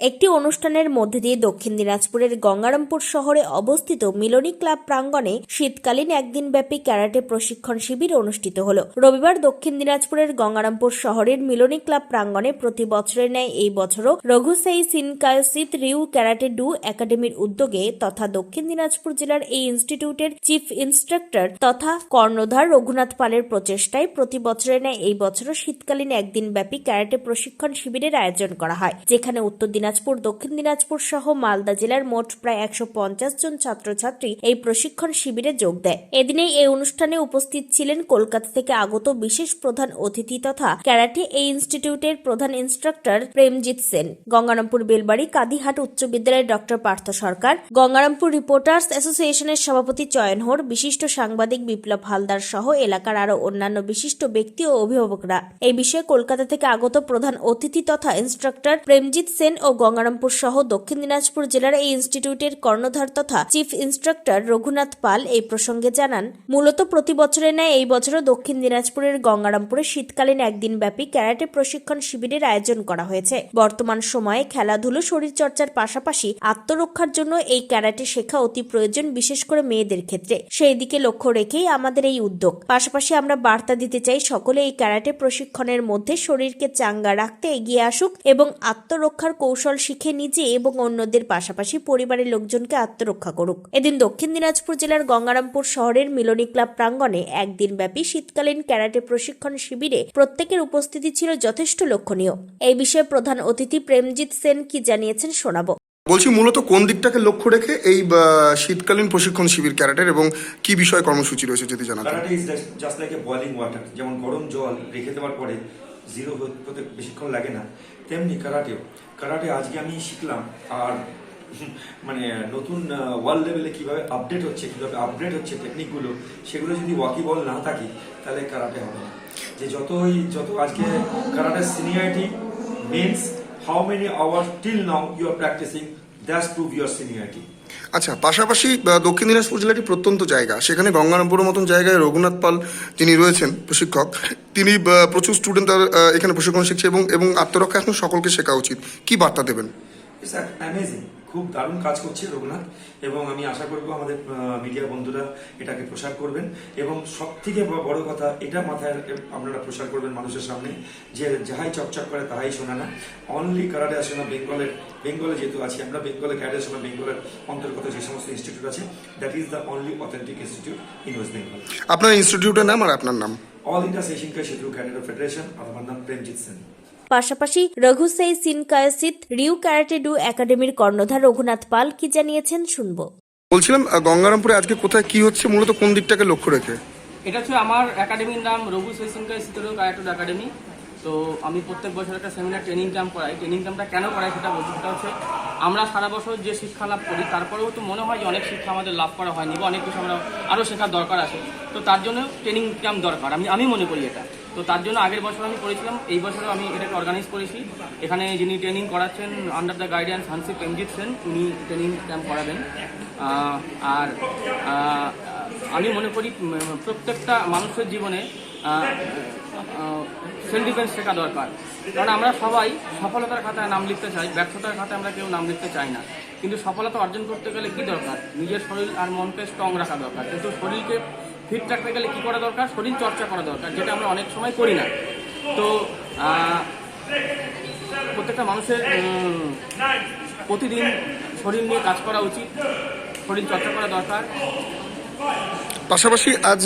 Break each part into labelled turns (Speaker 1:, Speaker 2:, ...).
Speaker 1: একটি অনুষ্ঠানের মধ্যে দিয়ে দক্ষিণ দিনাজপুরের গঙ্গারামপুর শহরে অবস্থিত মিলনী ক্লাব প্রাঙ্গণে শীতকালীন একদিন ব্যাপী ক্যারাটে প্রশিক্ষণ শিবির অনুষ্ঠিত হলো। রবিবার দক্ষিণ দিনাজপুরের গঙ্গারামপুর শহরের মিলনী ক্লাব প্রাঙ্গণে প্রতি বছরের ন্যায় এই বছরও রঘুসাই সিনকায়সিত রিউ ক্যারাটে ডু একাডেমির উদ্যোগে তথা দক্ষিণ দিনাজপুর জেলার এই ইনস্টিটিউটের চিফ ইনস্ট্রাক্টর তথা কর্ণধার রঘুনাথ পালের প্রচেষ্টায় প্রতি বছরের ন্যায় এই বছরও শীতকালীন একদিন ব্যাপী ক্যারাটে প্রশিক্ষণ শিবিরের আয়োজন করা হয়, যেখানে উত্তর দিনাজপুর, দক্ষিণ দিনাজপুর সহ মালদা জেলার মোট প্রায় একশো পঞ্চাশ জন ছাত্রছাত্রী এই প্রশিক্ষণ শিবিরে যোগ দেয়। এদিনেই এই অনুষ্ঠানে উপস্থিত ছিলেন কলকাতা থেকে আগত বিশেষ প্রধান অতিথি তথা ক্যারাটে এই ইনস্টিটিউটের প্রধান ইনস্ট্রাক্টর প্রেমজিৎ সেন। গঙ্গারামপুর বেলবাড়ি, কাদিহাট উচ্চ বিদ্যালয়ের ডক্টর পার্থ সরকার, গঙ্গারামপুর রিপোর্টার্স অ্যাসোসিয়েশনের সভাপতি চয়ন হোর, বিশিষ্ট সাংবাদিক বিপ্লব হালদার সহ এলাকার আরও অন্যান্য বিশিষ্ট ব্যক্তি ও অভিভাবকরা। এই বিষয়ে কলকাতা থেকে আগত প্রধান অতিথি তথা ইনস্ট্রাক্টর প্রেমজিৎ সেন ও গঙ্গারামপুর সহ দক্ষিণ দিনাজপুর জেলার এই ইনস্টিটিউটের কর্ণধার তথা চিফ ইনস্ট্রাক্টর রঘুনাথ পাল এই প্রসঙ্গে জানান, মূলত প্রতি বছরের ন্যায় এই বছরও দক্ষিণ দিনাজপুরের গঙ্গারামপুরে শীতকালীন একদিন ব্যাপী ক্যারাটে প্রশিক্ষণ শিবিরের আয়োজন করা হয়েছে। বর্তমান সময়ে খেলাধুলো, শরীরচর্চার পাশাপাশি আত্মরক্ষার জন্য এই ক্যারাটে শেখা অতি প্রয়োজন, বিশেষ করে মেয়েদের ক্ষেত্রে। সেই দিকে লক্ষ্য রেখেই আমাদের এই উদ্যোগ। পাশাপাশি আমরা বার্তা দিতে চাই সকলে এই ক্যারাটে প্রশিক্ষণের মধ্যে শরীরকে চাঙ্গা রাখতে এগিয়ে আসুক এবং আত্মরক্ষার কৌশল শিখে নিজে এবং অন্যদের পাশাপাশি পরিবারের লোকজনকে আত্মরক্ষা করুক। এদিন দক্ষিণ দিনাজপুর জেলার গঙ্গারামপুর শহরের মিলনী ক্লাব প্রাঙ্গণে একদিন ব্যাপী শীতকালীন ক্যারাটে প্রশিক্ষণ শিবিরে প্রত্যেকের উপস্থিতি ছিল যথেষ্ট লক্ষণীয়। এই বিষয়ে প্রধান অতিথি প্রেমজিৎ সেন কি জানিয়েছেন শোনাবো।
Speaker 2: বলছি মূলত কোন দিকটাকে লক্ষ্য রেখে এই বা, শীতকালীন প্রশিক্ষণ শিবির ক্যারাটের এবং কি বিষয় কর্মসূচি রয়েছে যদি জানাতেন?
Speaker 3: Karate is just like a boiling water যেমন গরম জল রেখে দেওয়ার পরে জিরো হতে বেশিক্ষণ লাগে না। তেমনি কারাটেও। কারাটে আজকে আমি শিখলাম আর মানে নতুন ওয়ার্ল্ড লেভেলে কীভাবে আপডেট হচ্ছে, কীভাবে আপডেট হচ্ছে টেকনিকগুলো সেগুলো যদি ওয়াকিবল না থাকে, তাহলে কারাটে হবে না। যে যতই যত আজকে কারাটের seniority means how many hour till now you are practising that's prove your seniority
Speaker 2: আচ্ছা পাশাপাশি দক্ষিণ দিনাজপুর জেলাটি প্রত্যন্ত জায়গা। সেখানে গঙ্গারামপুরের মতন জায়গায় রঘুনাথ পাল যিনি রয়েছেন, প্রশিক্ষক, তিনি প্রচুর স্টুডেন্ট এখানে প্রশিক্ষণ শিখছে এবং এবং আত্মরক্ষা এখন সকলকে শেখা উচিত। কি বার্তা দেবেন?
Speaker 3: স্যার অ্যামেজিং খুব দারুণ কাজ করছে রঘুনাথ এবং আমি আশা করব আমাদের মিডিয়া বন্ধুরা এটাকে প্রসার করবেন। এবং সব থেকে বড় কথা এটা মাথায় আপনারা প্রসার করবেন মানুষের সামনে যে যাহাই চকচক করে তাহাই শোনা না। অনলি কারাটে আসে না বেঙ্গলের বেঙ্গলে যেহেতু আছি আমরা বেঙ্গলে ক্যারাটে আসে না বেঙ্গলের অন্তর্গত যে সমস্ত ইনস্টিটিউট আছে that is the only authentic institute in West Bengal
Speaker 2: আপনার ইনস্টিটিউটের নাম আর আপনার নাম?
Speaker 3: অল ইন্ডিয়া সেশনকে শিডিউল ক্যারাটে ফেডারেশন আর আমার নাম প্রেমজিৎ সেন
Speaker 1: পাশাপাশি রঘুসাই সিনকায়সিত রিউ ক্যারাটে ডু একাডেমির কর্ণধার রঘুনাথ পাল কি জানিয়েছেন শুনব।
Speaker 2: বলছিলাম গঙ্গারামপুরে আজকে কোথায় কি হচ্ছে মূলত কোন দিকটাকে লক্ষ্য রেখে?
Speaker 4: এটা হচ্ছে আমার একাডেমির নাম রঘু সেশনকাই সিতরু কায়াটুড একাডেমি। তো আমি প্রত্যেক বছর একটা সেমিনার ট্রেনিং ক্যাম্প করাই। ট্রেনিং ক্যাম্পটা কেন করাই সেটা বলছি সেটা হচ্ছে আমরা সারা বছর যে শিক্ষা লাভ করি, তারপরেও তো মনে হয় যে অনেক শিক্ষা আমাদের লাভ করা হয়নি বা অনেক কিছু আমরা আরও শেখার দরকার আছে। তো তার জন্য ট্রেনিং ক্যাম্প দরকার। আমি আমি মনে করি এটা। তো তার জন্য আগের বছর আমি করেছিলাম, এই বছরও আমি এটাকে অর্গানাইজ করেছি। এখানে যিনি ট্রেনিং করাচ্ছেন under the guidance Hanshi Premjit Sen উনি ট্রেনিং ক্যাম্প করাবেন। আর আমি মনে করি প্রত্যেকটা মানুষের জীবনে সেলফ ডিফেন্স শেখা দরকার। কারণ আমরা সবাই সফলতার খাতায় নাম লিখতে চাই, ব্যর্থতার খাতায় আমরা কেউ নাম লিখতে চাই না। কিন্তু সফলতা অর্জন করতে গেলে কি দরকার? নিজের শরীর আর মনকে স্ট্রং রাখা দরকার। কিন্তু শরীরকে ফিট রাখতে গেলে কি করা দরকার? শরীর চর্চা করা দরকার, যেটা আমরা অনেক সময় করি না। তো প্রত্যেকটা মানুষের প্রতিদিন শরীর নিয়ে কাজ করা উচিত। শরীর চর্চা করা দরকার।
Speaker 2: পাশাপাশি আজ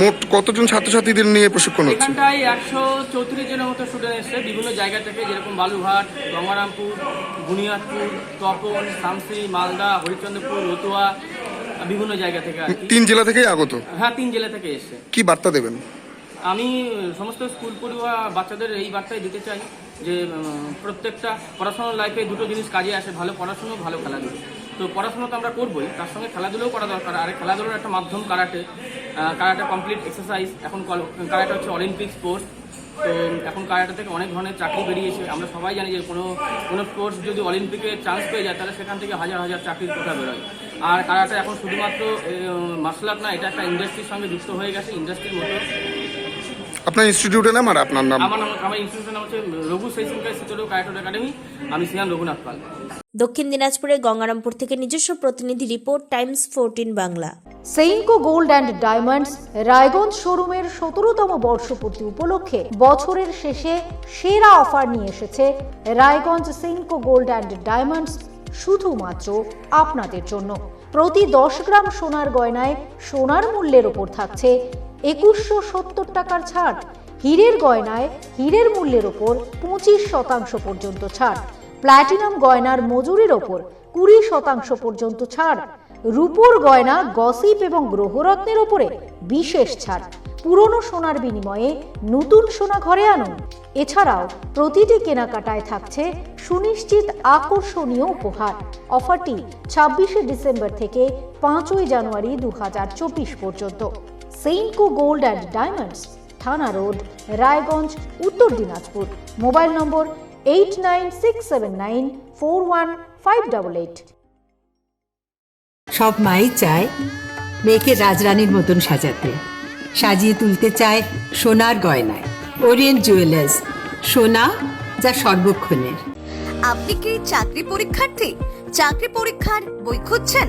Speaker 2: মোট কতজন ছাত্রছাত্রীদের নিয়ে প্রশিক্ষণ হচ্ছে?
Speaker 4: এখানটায় একশো চৌত্রিশ জনের মতো স্টুডেন্ট এসছে। বিভিন্ন জায়গা থেকে যেরকম বালুঘাট গঙ্গারামপুর বুনিয়াদপুর তপন শামসি মালদা হরিচন্দ্রপুর রতুয়া বিভিন্ন জায়গা থেকে আর কি।
Speaker 2: তিন জেলা থেকেই আগত?
Speaker 4: হ্যাঁ তিন জেলা থেকে এসছে।
Speaker 2: কি বার্তা দেবেন?
Speaker 4: আমি সমস্ত স্কুল পড়ুয়া বাচ্চাদের এই বার্তাই দিতে চাই যে উম, প্রত্যেকটা পড়াশোনার লাইফে দুটো জিনিস কাজে আসে ভালো পড়াশুনো ভালো খেলাধুলো। তো পড়াশোনা তো আমরা করবোই, তার সঙ্গে খেলাধুলোও করা দরকার। আর খেলাধুলোর একটা মাধ্যম কারাটে। কারাটে কমপ্লিট এক্সারসাইজ এখন কারাটে হচ্ছে অলিম্পিক স্পোর্টস তো এখন কারাটা থেকে অনেক ধরনের চাকরি বেরিয়েছে। আমরা সবাই জানি যে কোনো কোনো স্পোর্টস যদি অলিম্পিকে চান্স পেয়ে যায়, তাহলে সেখান থেকে হাজার হাজার চাকরির কোথা বেরোয়। আর কারাটে এখন শুধুমাত্র মার্শাল আর্ট না, এটা একটা ইন্ডাস্ট্রির সঙ্গে যুক্ত হয়ে গেছে ইন্ডাস্ট্রির মতো।
Speaker 2: আপনার ইনস্টিটিউটের নাম আর আপনার নাম?
Speaker 4: আমার নাম আমার ইনস্টিটিউটের নাম হচ্ছে রঘু শৈশিঙ্কাই সিতরো কায়াটো একাডেমি। আমি সিয়ান রঘুনাথ পাল।
Speaker 1: দক্ষিণ দিনাজপুরের গঙ্গারামপুর থেকে নিজস্ব প্রতিনিধি report times fourteen Bangla.
Speaker 5: Senco gold and diamonds Raiganj শোরুমের সতেরোতম বর্ষপূর্তি উপলক্ষে বছরের শেষে সেরা অফার নিয়ে এসেছে Raiganj Senco gold and diamonds শুধুমাত্র আপনাদের জন্য। প্রতি দশ গ্রাম সোনার গয়নায় সোনার মূল্যের ওপর থাকছে একুশশো সত্তর টাকার ছাড়। হীরের গয়নায় হীরের মূল্যের ওপর পঁচিশ শতাংশ পর্যন্ত ছাড়। প্ল্যাটিনাম গয়নার মজুরির ওপর কুড়ি শতাংশ পর্যন্ত ছাড়। রূপোর গয়না, গসিপ এবং গ্রহরত্নের ওপরে বিশেষ ছাড়। পুরনো সোনার বিনিময়ে নতুন সোনা ঘরে আনুন। এছাড়াও প্রতিটি কেনাকাটায় থাকছে সুনিশ্চিত আকর্ষণীয় উপহার। অফারটি ছাব্বিশে ডিসেম্বর থেকে পাঁচই জানুয়ারি দু হাজার চব্বিশ পর্যন্ত। সেইনকো গোল্ড অ্যান্ড ডায়মন্ডস থানা road Raiganj Uttar Dinajpur. Mobile number eight nine six seven nine four one five double eight
Speaker 6: সব মাই চায় মেয়েকে রাজরানীর মতন সাজাতে। সাজিয়ে তুলতে চায় সোনার গয়নায়। ওরিয়েন্ট জুয়েলার্স সোনা যা সর্বক্ষণের।
Speaker 7: আপনি কি চাকরি পরীক্ষার্থী? চাকরি পরীক্ষার বই খুঁজছেন?